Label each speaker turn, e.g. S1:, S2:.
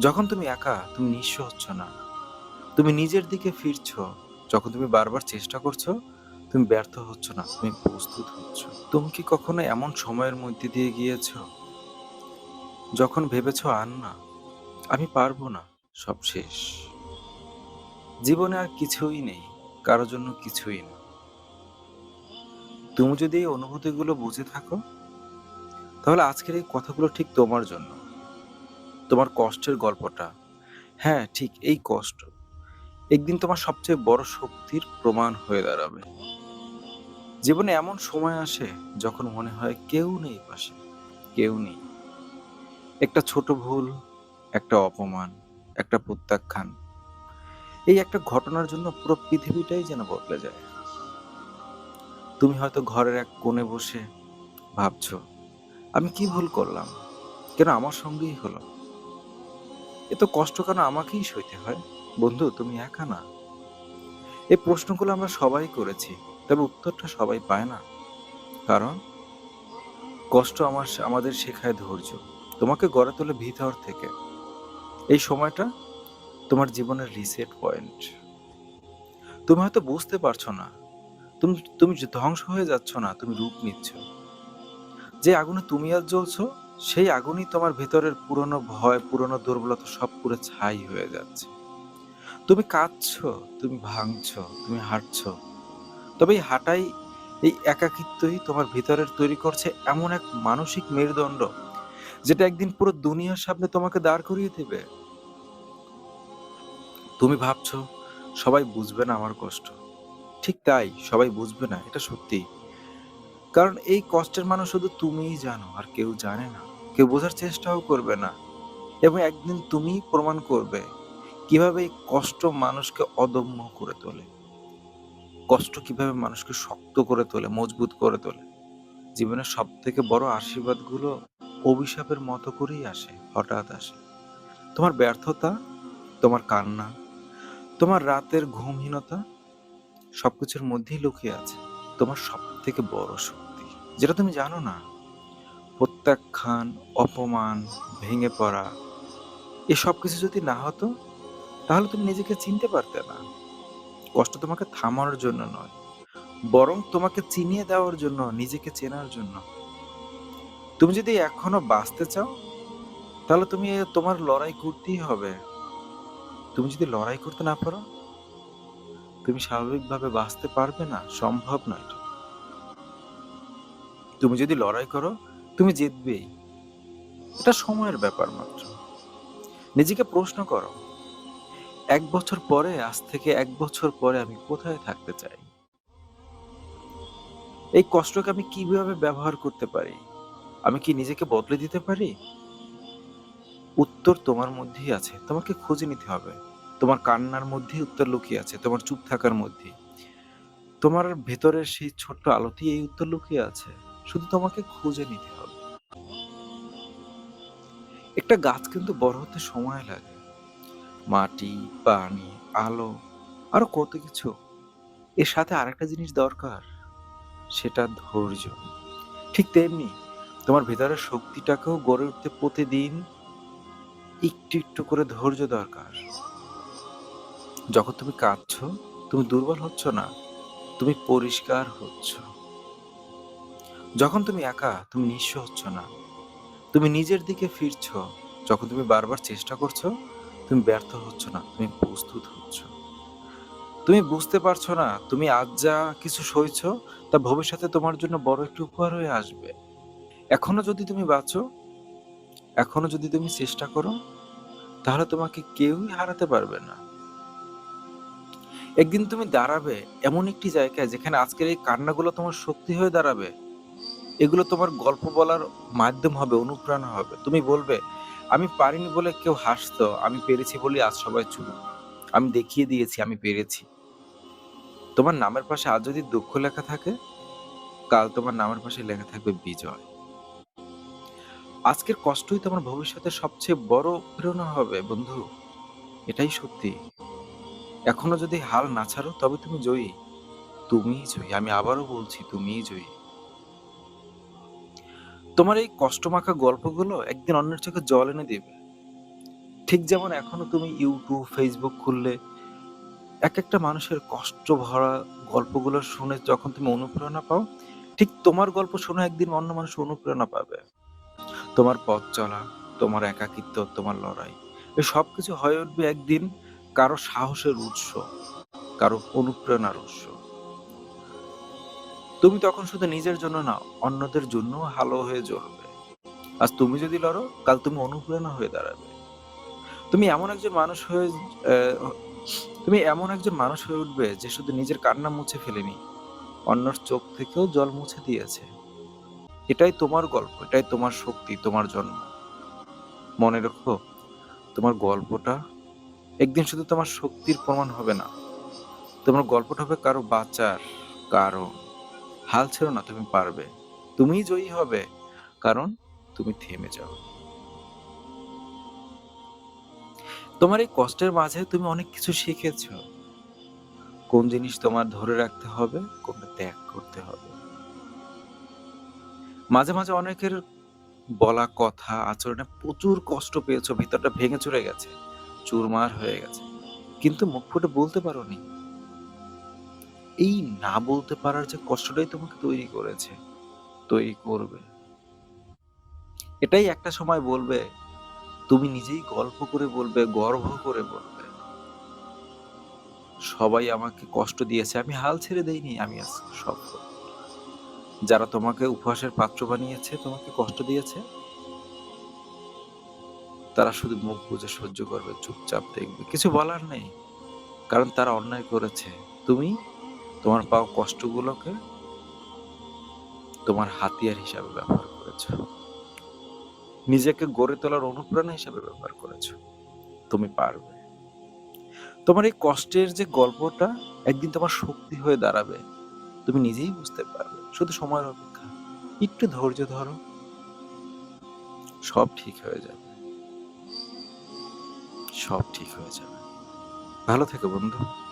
S1: যখন তুমি একা, তুমি নিঃস্ব হচ্ছ না। তুমি নিজের দিকে ফিরছ, যখন তুমি বারবার চেষ্টা করছ, তুমি ব্যর্থ হচ্ছ না, তুমি প্রস্তুত হচ্ছ। তুমি কি কখনো এমন সময়ের মধ্যে দিয়ে গিয়েছ, যখন ভেবেছ, আর না, আমি পারব না, সব শেষ জীবনে আর কিছুই নেই, কারও জন্য কিছুই না। তুমি যদি এই অনুভূতিগুলো বুঝে থাকো, তাহলে আজকের এই কথাগুলো ঠিক তোমার জন্য। তোমার কষ্টের গল্পটা। হ্যাঁ ঠিক এই কষ্ট। একদিন তোমার সবচেয়ে বড় শক্তির প্রমাণ হয়ে দাঁড়াবে। জীবনে এমন সময় আসে যখন মনে হয় কেউ নেই পাশে, কেউ নেই। একটা ছোট ভুল, একটা অপমান, একটা প্রত্যাখ্যান। এই একটা ঘটনার জন্য পুরো পৃথিবীটাই যেন বদলে যায়। তুমি হয়তো ঘরের এক কোণে বসে ভাবছ, আমি কি ভুল করলাম? কেন আমার সঙ্গেই হলো? এত কষ্ট কেন আমাকেই সইতে হয়? বন্ধু, তুমি একা না। এই প্রশ্নগুলো আমরা সবাই করেছি, তবে উত্তরটা সবাই পায় না। কারণ? কষ্ট আমার আমাদের শেখায় ধৈর্য। তোমাকে গড়ে তোলে ভিতর থেকে। এই সময়টা তোমার জীবনের রিসেট পয়েন্ট তুমি হয়তো বুঝতে পারছ না। তুমি তুমি ধ্বংস হয়ে যাচ্ছ না, তুমি রূপ নিচ্ছ। যে আগুনে তুমি আর জ্বলছো সেই আগুনই তোমার ভেতরের পুরনো ভয়, পুরনো দুর্বলতা সব পুরো ছাই হয়ে যাচ্ছে। তুমি কাঁদছ, তুমি ভাঙছো, তুমি হাঁটছ। তবে এই হাঁটাই, এই একাকিত্বই তোমার ভিতরের তৈরি করছে এমন এক মানসিক মেরুদণ্ড, যেটা একদিন পুরো দুনিয়ার সামনে তোমাকে দাঁড় করিয়ে দেবে। তুমি ভাবছ, সবাই বুঝবে না আমার কষ্ট। ঠিক তাই, সবাই বুঝবে না, এটা সত্যি। কারণ এই কষ্টের মানুষ শুধু তুমিই জানো, আর কেউ জানে না। কেউ বোঝার চেষ্টাও করবে না। এবং একদিন তুমি প্রমাণ করবে কীভাবে এই কষ্ট মানুষকে অদম্য করে তোলে। কষ্ট কীভাবে মানুষকে শক্ত করে তোলে, মজবুত করে তোলে। জীবনের সব থেকে বড় আশীর্বাদগুলো অভিশাপের মতো করেই আসে, হঠাৎ আসে। তোমার ব্যর্থতা, তোমার কান্না, তোমার রাতের ঘুমহীনতা, সবকিছুর মধ্যেই লুকিয়ে আছে। তোমার সব থেকে বড় শক্তি, যেটা তুমি জানো না? প্রত্যাখ্যান, অপমান, ভেঙে পড়া এসব কিছু যদি না হতো, তাহলে তুমি নিজেকে চিনতে পারতে না। কষ্ট তোমাকে থামানোর জন্য নয়, বরং তোমাকে চিনিয়ে দেওয়ার জন্য, নিজেকে চেনার জন্য। তুমি যদি এখনও বাঁচতে চাও, তাহলে তুমি তোমার লড়াই করতেই হবে। তুমি যদি লড়াই করতে না পারো, তুমি স্বাভাবিকভাবে বাঁচতে পারবে না, সম্ভব নয়। তুমি যদি লড়াই করো, তুমি জিতবেই। এটা সময়ের ব্যাপার মাত্র। নিজেকে প্রশ্ন করো, এক বছর পরে, আজ থেকে এক বছর পরে আমি কোথায় থাকতে চাই? এই কষ্টকে আমি কীভাবে ব্যবহার করতে পারি? আমি কি নিজেকে বদলে দিতে পারি? উত্তর তোমার মধ্যেই আছে। তোমাকে খুঁজে নিতে হবে। তোমার কান্নার মধ্যেই উত্তর লুকিয়ে আছে। তোমার চুপ থাকার মধ্যেই। তোমার ভেতরের সেই ছোট্ট আলোতেই এই উত্তর লুকিয়ে আছে। শুধু তোমাকে খুঁজে নিতে হবে। একটা গাছ কিন্তু বড় হতে সময় লাগে। মাটি, পানি, আলো, আরও কত কিছু। এর সাথে আরেকটা জিনিস দরকার, সেটা ধৈর্য। ঠিক তেমনি তোমার ভেতরের শক্তিটাকেও গড়ে উঠতে প্রতিদিন একটু একটু করে ধৈর্য দরকার। যখন তুমি কাঁদছো, তুমি দুর্বল হচ্ছ না, তুমি পরিষ্কার হচ্ছ। যখন তুমি একা, তুমি নিঃস্ব হচ্ছ না। তুমি নিজের দিকে ফিরছ। যখন তুমি বারবার চেষ্টা করছ, তুমি ব্যর্থ হচ্ছ না, তুমি প্রস্তুত হচ্ছ। তুমি বুঝতে পারছ না, তুমি আজ যা কিছু সইছ, তা ভবিষ্যতে তোমার জন্য বড় একটি উপহার হয়ে আসবে। এখনও যদি তুমি বাঁচো, এখনও যদি তুমি চেষ্টা করো, তাহলে তোমাকে কেউই হারাতে পারবে না। একদিন তুমি দাঁড়াবে এমন একটি জায়গায়, যেখানে আজকের এই কান্নাগুলো তোমার শক্তি হয়ে দাঁড়াবে। এগুলো তোমার গল্প বলার মাধ্যম হবে, অনুপ্রেরণা হবে। তুমি বলবে, আমি পারিনি বলে কেউ হাসতো, আমি পেরেছি বলে আজ সবাই চুপ। আমি দেখিয়ে দিয়েছি, আমি পেরেছি। তোমার নামের পাশে আজ যদি দুঃখ লেখা থাকে, কাল তোমার নামের পাশে লেখা থাকবে বিজয়। আজকের কষ্টই তোমার ভবিষ্যতের সবচেয়ে বড় প্রেরণা হবে, বন্ধু। এটাই সত্যি। এখনও যদি হাল না ছাড়ো, তবে তুমি জয়ী। তুমিই জয়ী। আমি আবারও বলছি, তুমিই জয়ী। তোমার এই কষ্টমাখা গল্পগুলো একদিন অন্যের চোখে জল এনে দেবে। ঠিক যেমন এখনও তুমি ইউটিউব ফেসবুক খুললে এক একটা মানুষের কষ্ট ভরা গল্পগুলো শুনে যখন তুমি অনুপ্রেরণা পাও, ঠিক তোমার গল্প শুনে একদিন অন্য মানুষ অনুপ্রেরণা পাবে। তোমার পথ চলা, তোমার একাকিত্ব, তোমার লড়াই এই সব কিছু হয়ে উঠবে একদিন কারও সাহসের উৎস, কারও অনুপ্রেরণার উৎস। তুমি তখন শুধু নিজের জন্য না অন্যদের জন্য ভালো হয়ে জ্বলবে। আজ তুমি যদি লড়ো, কাল তুমি অনুপ্রেরণা হয়ে দাঁড়াবে। তুমি এমন একজন মানুষ হয়ে তুমি এমন একজন মানুষ হয়ে উঠবে যে শুধু নিজের কান্না মুছে ফেলেনি, অন্যর চোখ থেকেও জল মুছে দিয়েছে। এটাই তোমার গল্প, এটাই তোমার শক্তি, তোমার জন্ম। মনে রেখো, তোমার গল্পটা একদিন শুধু তোমার শক্তির প্রমাণ হবে না। তোমার গল্পটা হবে কারও বাঁচার কারণ। হাল ছেড়ো না, তুমি পারবে। তুমিই জয়ী হবে, কারণ তুমি থেমে যাও। তোমার এই কষ্টের মাঝে তুমি অনেক কিছু শিখেছ। কোন জিনিস তোমার ধরে রাখতে হবে, কোনটা ত্যাগ করতে হবে। মাঝে মাঝে অনেকের বলা কথা, আচরণে প্রচুর কষ্ট পেয়েছ, ভিতরটা ভেঙে চলে গেছে, চুরমার হয়ে গেছে। কিন্তু মুখ ফুটে বলতে পারোনি। এই না বলতে পারার যে কষ্টটাই তোমাকে তৈরি করেছে, তৈরি করবে। এটাই একটা সময় বলবে, তুমি নিজেই গল্প করে বলবে, গর্ব করে বলবে। সবাই আমাকে কষ্ট দিয়েছে, আমি হাল ছেড়ে দেইনি, আমি আজ সফল। যারা তোমাকে উপহাসের পাত্র বানিয়েছে, তোমাকে কষ্ট দিয়েছে, তারা শুধু মুখ বুঝে সহ্য করবে, চুপচাপ দেখবে। কিছু বলার নেই, কারণ তারা অন্যায় করেছে। তুমি তোমার পাওয়া কষ্টগুলোকে তোমার হাতিয়ার হিসাবে ব্যবহার করেছ। নিজেকে গড়ে তোলার অনুপ্রেরণা হিসাবে ব্যবহার করেছ। তুমি পারবে। তোমার এই কষ্টের যে গল্পটা একদিন তোমার শক্তি হয়ে দাঁড়াবে। তুমি নিজেই বুঝতে পারবে। শুধু সময়ের অপেক্ষা। একটু ধৈর্য ধরো। সব ঠিক হয়ে যাবে। সব ঠিক হয়ে যাবে। ভালো থেকো বন্ধু।